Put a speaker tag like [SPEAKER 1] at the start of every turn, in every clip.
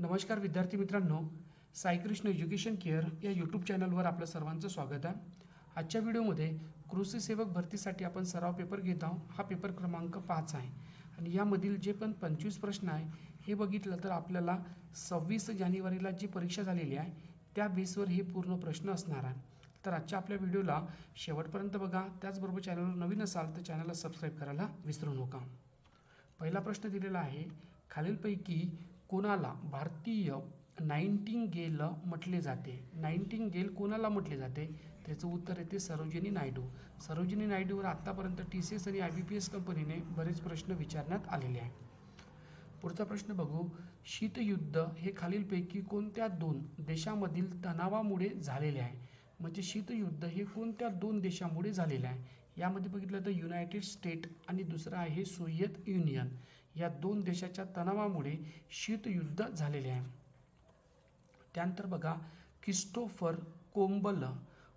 [SPEAKER 1] नमस्कार विद्यार्थी मित्रांनो. साईकृष्ण एज्युकेशन केअर या यूट्यूब चॅनलवर आपलं सर्वांचं स्वागत आहे. आजच्या व्हिडिओमध्ये कृषी सेवक भरतीसाठी आपण सराव पेपर घेत आहोत. हा पेपर क्रमांक पाच आहे. आणि यामधील जे पण पंचवीस प्रश्न आहे हे बघितलं तर आपल्याला सव्वीस जानेवारीला जी परीक्षा झालेली आहे त्या बेसवर हे पूर्ण प्रश्न असणार आहे. तर आजच्या आपल्या व्हिडिओला शेवटपर्यंत बघा. त्याचबरोबर चॅनलवर नवीन असाल तर चॅनलला सबस्क्राईब करायला विसरू नका. पहिला प्रश्न दिलेला आहे खालीलपैकी कोणाला भारतीय नाईन्टिंगेल म्हटले जाते. नाईन्टिंगेल कोणाला म्हटले जाते? त्याचं उत्तर येते सरोजिनी नायडू. सरोजिनी नायडूवर आत्तापर्यंत टी सी एस आणि आय बी पी एस कंपनीने बरेच प्रश्न विचारण्यात आलेले आहे पुढचा प्रश्न बघू. शीतयुद्ध हे खालीलपैकी कोणत्या दोन देशामधील तणावामुळे झालेले आहे? म्हणजे शीतयुद्ध हे कोणत्या दोन देशामुळे झालेले आहे? यामध्ये बघितलं तर युनायटेड स्टेट आणि दुसरं आहे सोव्हिएत युनियन. या दोन देशाच्या तणावामुळे शीतयुद्ध झालेले आहे. त्यानंतर बघा क्रिस्टोफर कोंबल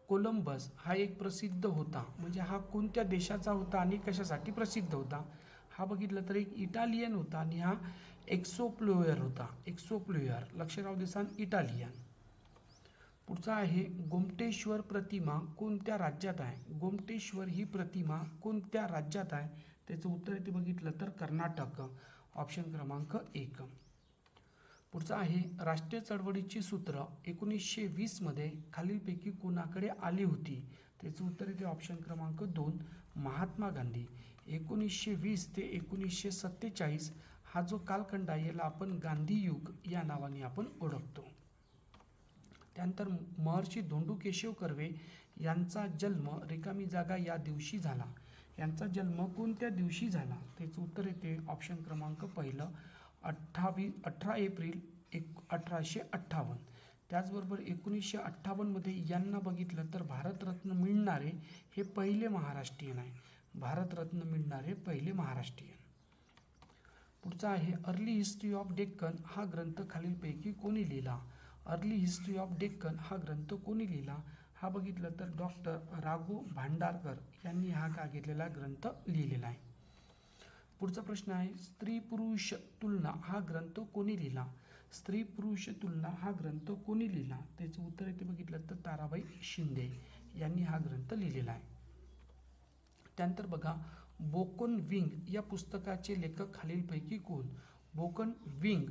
[SPEAKER 1] कोलंबस हा एक प्रसिद्ध होता. म्हणजे हा कोणत्या देशाचा होता आणि कशासाठी प्रसिद्ध होता? हा बघितलं तर एक इटालियन होता आणि हा एक्सोप्लोयर होता. एक्सोप्लोयर लक्ष राहू देसान इटालियन. पुढचा आहे गोमटेश्वर प्रतिमा कोणत्या राज्यात आहे? गोमटेश्वर ही प्रतिमा कोणत्या राज्यात आहे? त्याचं उत्तर इथे बघितलं तर कर्नाटक. ऑप्शन क्रमांक एक. पुढचं आहे राष्ट्रीय चळवळीची सूत्र एकोणीसशे वीसमध्ये खालीलपैकी कोणाकडे आली होती? त्याचं उत्तर इथे ऑप्शन क्रमांक दोन महात्मा गांधी. एकोणीसशे वीस ते एकोणीसशे सत्तेचाळीस हा जो कालखंड आहे याला आपण गांधी युग या नावाने आपण ओळखतो. त्यानंतर महर्षी धोंडू केशव कर्वे यांचा जन्म रिकामी जागा या दिवशी झाला. यांचा जन्म कोणत्या दिवशी झाला? त्याचं उत्तर येते ऑप्शन क्रमांक पहिलं अठ्ठावीस अठरा एप्रिल एक अठराशे अठ्ठावन्न. त्याचबरोबर एकोणीसशे अठ्ठावन्नमध्ये यांना बघितलं तर भारतरत्न मिळणारे हे पहिले महाराष्ट्रीयन आहे. भारतरत्न मिळणारे पहिले महाराष्ट्रीयन. पुढचा आहे अर्ली हिस्ट्री ऑफ डेक्कन हा ग्रंथ खालीलपैकी कोणी लिहिला? अर्ली हिस्ट्री ऑफ डेक्कन हा ग्रंथ कोणी लिहिला? हा बघितलं तर डॉक्टर राघू भांडारकर यांनी हा का घेतलेला ग्रंथ लिहिलेला आहे. पुढचा प्रश्न आहे स्त्री पुरुष तुलना हा ग्रंथ कोणी लिहिला? स्त्री पुरुष तुलना हा ग्रंथ कोणी लिहिला? त्याचं उत्तर येथे बघितलं तर ताराबाई शिंदे यांनी हा ग्रंथ लिहिलेला आहे. त्यानंतर बघा बोकन विंग या पुस्तकाचे लेखक खालीलपैकी कोण? बोकन विंग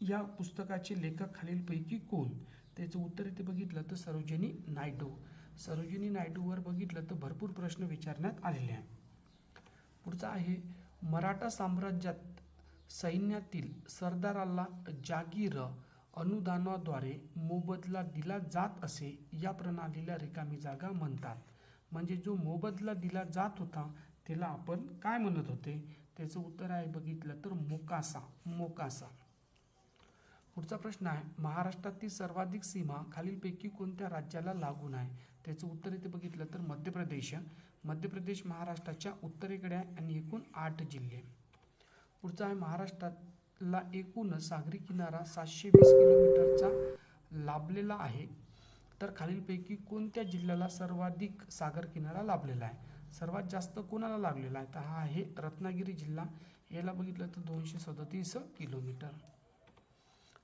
[SPEAKER 1] या पुस्तकाचे लेखक खालीलपैकी कोण? त्याचं उत्तर इथे बघितलं तर सरोजिनी नायडू. सरोजिनी नायडूवर बघितलं तर भरपूर प्रश्न विचारण्यात आलेले आहे पुढचा आहे मराठा साम्राज्यात सैन्यातील सरदाराला जागीर अनुदानाद्वारे मोबदला दिला जात असे या प्रणालीला रिकामी जागा म्हणतात. म्हणजे जो मोबदला दिला जात होता त्याला आपण काय म्हणत होते? त्याचं उत्तर आहे बघितलं तर मोकासा मोकासा. पुढचा प्रश्न आहे महाराष्ट्रातील सर्वाधिक सीमा खालीलपैकी कोणत्या राज्याला लागून आहे? त्याचं उत्तर इथे बघितलं तर मध्य प्रदेश. मध्य प्रदेश महाराष्ट्राच्या उत्तरेकडे आहे आणि एकूण आठ जिल्हे. पुढचा आहे महाराष्ट्रातला एकूण सागरी किनारा सातशे वीस किलोमीटरचा लाभलेला आहे. तर खालीलपैकी कोणत्या जिल्ह्याला सर्वाधिक सागर किनारा लाभलेला आहे? सर्वात जास्त कोणाला लागलेला आहे? तर हा आहे रत्नागिरी जिल्हा. याला बघितलं तर दोनशे सदतीस किलोमीटर.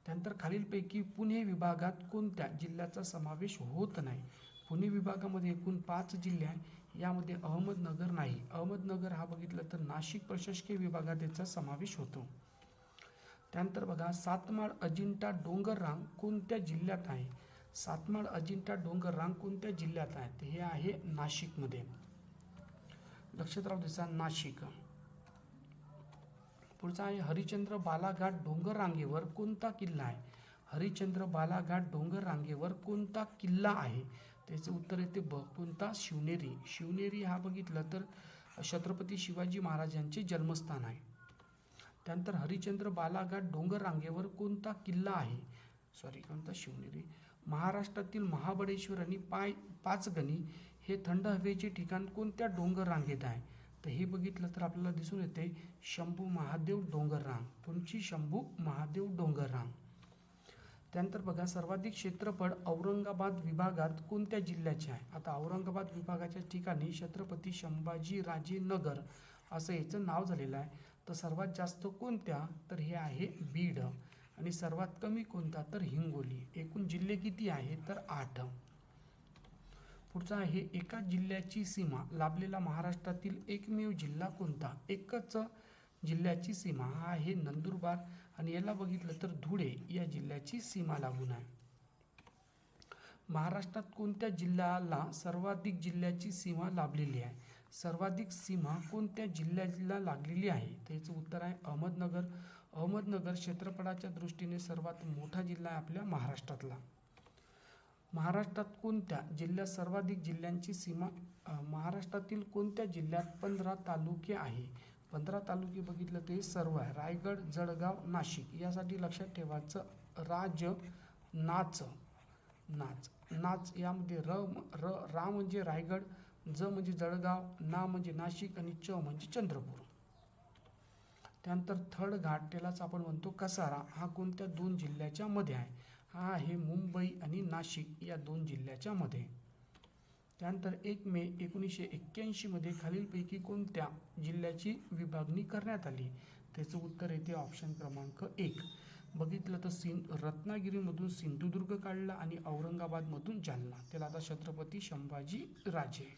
[SPEAKER 1] त्यानंतर खालीलपैकी पुणे विभागात कोणत्या जिल्ह्याचा समावेश होत नाही? पुणे विभागामध्ये एकूण पाच जिल्हे आहे यामध्ये अहमदनगर नाही. अहमदनगर हा बघितलं तर नाशिक प्रशासकीय विभागात याचा समावेश होतो. त्यानंतर बघा सातमाळ अजिंठा डोंगर रांग कोणत्या जिल्ह्यात आहे? सातमाळ अजिंठा डोंगर रांग कोणत्या जिल्ह्यात आहे? हे आहे नाशिकमध्ये. लक्षात राहू दिसा नाशिक. पुढचा आहे हरिश्चंद्र बालाघाट डोंगर रांगेवर कोणता किल्ला आहे? हरिश्चंद्र बालाघाट डोंगर रांगेवर कोणता किल्ला आहे? त्याचं उत्तर येते ब कोणता? शिवनेरी. शिवनेरी हा बघितलं तर छत्रपती शिवाजी महाराजांचे जन्मस्थान आहे. त्यानंतर हरिश्चंद्र बालाघाट डोंगर रांगेवर कोणता किल्ला आहे? सॉरी कोणता? शिवनेरी. महाराष्ट्रातील महाबळेश्वर आणि पाय पाचगणी हे थंड हवेचे ठिकाण कोणत्या डोंगर रांगेत आहे? तर हे बघितलं तर आपल्याला दिसून येते शंभू महादेव डोंगर रांग शंभू महादेव डोंगर रांग त्यानंतर बघा सर्वाधिक क्षेत्रफळ औरंगाबाद विभागात कोणत्या जिल्ह्याचे आहे? आता औरंगाबाद विभागाच्या ठिकाणी छत्रपती संभाजी राजे नगर असं याचं नाव झालेलं आहे. तर सर्वात जास्त कोणत्या? तर हे आहे बीड. आणि सर्वात कमी कोणता? तर हिंगोली. एकूण जिल्हे किती आहे? तर आठ. पुढचा आहे. एका जिल्ह्याची सीमा लाभलेला महाराष्ट्रातील एकमेव जिल्हा कोणता? एकच जिल्ह्याची सीमा हा आहे नंदुरबार आणि याला बघितलं तर धुळे या जिल्ह्याची सीमा लागून आहे. महाराष्ट्रात कोणत्या जिल्ह्याला सर्वाधिक जिल्ह्याची सीमा लाभलेली आहे? सर्वाधिक सीमा कोणत्या जिल्ह्याला लागलेली आहे? त्याचं उत्तर आहे अहमदनगर. अहमदनगर क्षेत्रफळाच्या दृष्टीने सर्वात मोठा जिल्हा आहे आपल्या महाराष्ट्रातला. महाराष्ट्रात कोणत्या जिल्ह्यात सर्वाधिक जिल्ह्यांची सीमा महाराष्ट्रातील कोणत्या जिल्ह्यात पंधरा तालुके आहे? पंधरा तालुके बघितलं ते सर्व आहे. रायगड जळगाव नाशिक यासाठी लक्षात ठेवायचं राज नाच नाच नाच यामध्ये र र रा म्हणजे रायगड ज म्हणजे जळगाव ना म्हणजे नाशिक आणि च म्हणजे चंद्रपूर. त्यानंतर थड घाट त्यालाच आपण म्हणतो कसारा. हा कोणत्या दोन जिल्ह्याच्या मध्ये आहे? हा आहे मुंबई आणि नाशिक या दोन जिल्ह्याच्या मध्ये. त्यानंतर एक मे एकोणीसशे एक्क्याऐंशीमध्ये खालीलपैकी कोणत्या जिल्ह्याची विभागणी करण्यात आली? त्याचं उत्तर येते ऑप्शन क्रमांक एक. बघितलं तर सिं रत्नागिरीमधून सिंधुदुर्ग काढला आणि औरंगाबादमधून जालना. त्याला आता छत्रपती संभाजी राजे.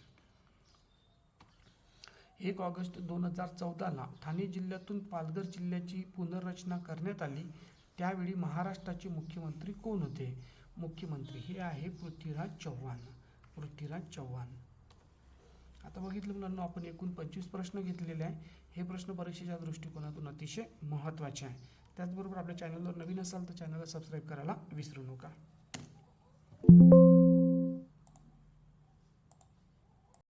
[SPEAKER 1] एक ऑगस्ट दोन हजार चौदाला ठाणे जिल्ह्यातून पालघर जिल्ह्याची पुनर्रचना करण्यात आली. त्यावेळी महाराष्ट्राचे मुख्यमंत्री कोण होते? मुख्यमंत्री हे आहे पृथ्वीराज चव्हाण. पृथ्वीराज चव्हाण. आता बघितलं मुलांना आपण एकूण पंचवीस प्रश्न घेतलेले आहे. हे प्रश्न परीक्षेच्या दृष्टिकोनातून अतिशय महत्त्वाचे आहे. त्याचबरोबर आपल्या चॅनलवर नवीन असाल तर चॅनलला सबस्क्राईब करायला विसरू नका.